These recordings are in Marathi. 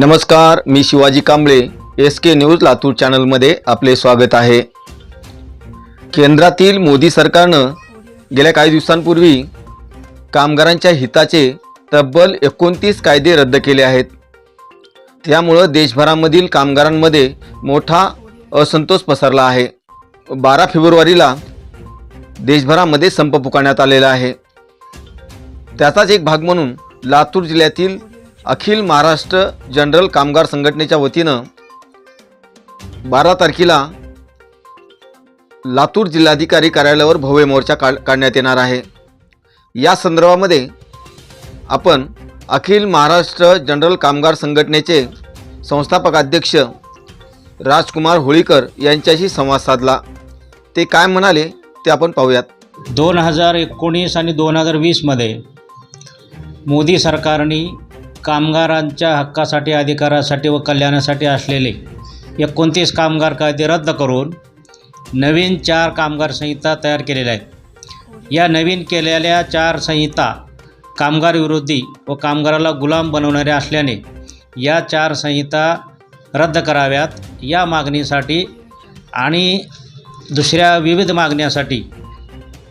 नमस्कार मी Shivaji Kamble S K news Latur चॅनलमध्ये आपले स्वागत आहे. केंद्रातील मोदी सरकारनं गेल्या काही दिवसांपूर्वी कामगारांच्या हिताचे तब्बल एकोणतीस कायदे रद्द केले आहेत. त्यामुळं देशभरामधील कामगारांमध्ये मोठा असंतोष पसरला आहे. बारा फेब्रुवारीला देशभरामध्ये संप पुकारण्यात आलेला आहे. त्याचाच एक भाग म्हणून लातूर जिल्ह्यातील अखिल महाराष्ट्र जनरल कामगार संघटनेच्या वतीनं बारा तारखेला लातूर जिल्हाधिकारी कार्यालयावर भव्य मोर्चा काढ काढण्यात येणार आहे. या संदर्भामध्ये आपण अखिल महाराष्ट्र जनरल कामगार संघटनेचे संस्थापक अध्यक्ष राजकुमार होळीकर यांच्याशी संवाद साधला. ते काय म्हणाले ते आपण पाहूयात. दोन हजार एकोणीस आणि दोन हजार वीसमध्ये मोदी सरकारने कामगारांच्या हक्कासाठी अधिकारासाठी व कल्याणासाठी असलेले एकोणतीस कामगार कायदे रद्द करून नवीन चार कामगार संहिता तयार केलेल्या आहेत. या नवीन केलेल्या चार संहिता कामगार विरोधी व कामगाराला गुलाम बनवणाऱ्या असल्याने या चार संहिता रद्द कराव्यात. या मागणीसाठी आणि दुसऱ्या विविध मागण्यासाठी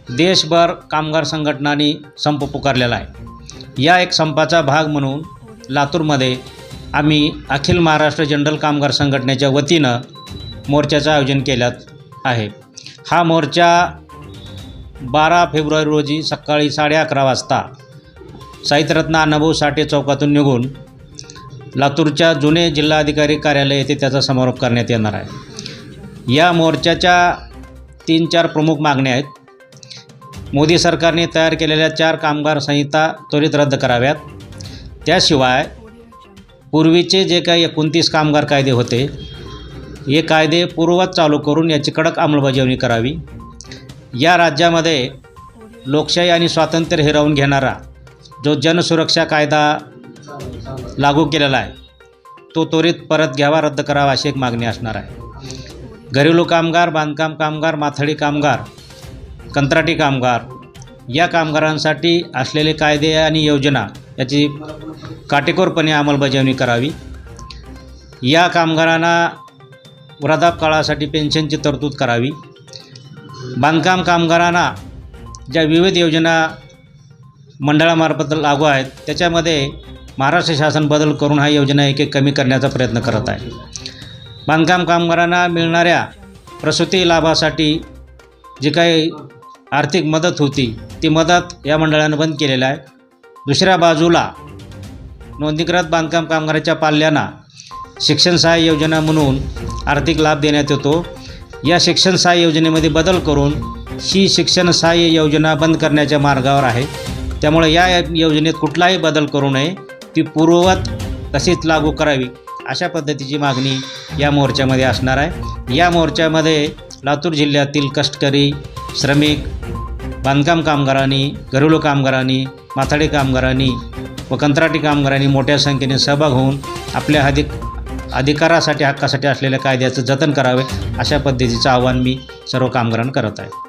देशभर कामगार संघटनांनी संप पुकारलेला आहे. या एक संपाचा भाग म्हणून लातूरमध्ये आम्ही अखिल महाराष्ट्र जनरल कामगार संघटनेच्या वतीनं मोर्चाचं आयोजन केल्यात आहे. हा मोर्चा बारा फेब्रुवारी रोजी सकाळी साडे अकरा वाजता साहित्यरत्न अण्णाभाऊ साठे चौकातून निघून लातूरच्या जुने जिल्हाधिकारी कार्यालय येथे त्याचा समारोप करण्यात येणार आहे. या मोर्चाच्या तीन चार प्रमुख मागण्या आहेत. मोदी सरकारने तयार केलेल्या चार कामगार संहिता त्वरित रद्द कराव्यात. त्याशिवाय पूर्वीचे जे काही एकोणतीस कामगार कायदे होते हे कायदे पूर्ववत चालू करून याची कडक अंमलबजावणी करावी. या राज्यामध्ये लोकशाही आणि स्वातंत्र्य हिरावून घेणारा जो जनसुरक्षा कायदा लागू केलेला आहे तो त्वरित परत घ्यावा रद्द करावा अशी एक मागणी असणार आहे. घरेलू कामगार बांधकाम कामगार माथाडी कामगार कंत्राटी कामगार या कामगारांसाठी असलेले कायदे आणि योजना याची काटेकोरपणे अंमलबजावणी करावी. या कामगारांना वृद्धापकाळासाठी पेन्शनची तरतूद करावी. बांधकाम कामगारांना ज्या विविध योजना मंडळामार्फत लागू आहेत त्याच्यामध्ये महाराष्ट्र शासन बदल करून हा योजना एक एक कमी करण्याचा प्रयत्न करत आहे. बांधकाम कामगारांना मिळणाऱ्या प्रसूती लाभासाठी जी काही आर्थिक मदत होती ती मदत या मंडळानं बंद केलेलं आहे. दुसऱ्या बाजूला नोंदणीकृत बांधकाम कामगाराच्या पाल्यांना शिक्षण सहाय्य योजना म्हणून आर्थिक लाभ देण्यात येतो. या शिक्षण सहाय्य योजनेमध्ये बदल करून ही शिक्षण सहाय्य योजना बंद करण्याच्या मार्गावर आहे. त्यामुळे या योजनेत कुठलाही बदल करू नये. ती पूर्ववत तशीच लागू करावी अशा पद्धतीची मागणी या मोर्चामध्ये असणार आहे. या मोर्चामध्ये लातूर जिल्ह्यातील कष्टकरी श्रमिक बांधकाम कामगारांनी घरेलू कामगारांनी माथाडी कामगारांनी व कंत्राटी कामगारांनी मोठ्या संख्येने सहभाग होऊन आपल्या अधिक अधिकारासाठी हक्कासाठी असलेल्या कायद्याचं जतन करावे अशा पद्धतीचं आव्हान मी सर्व कामगारांना करत आहे.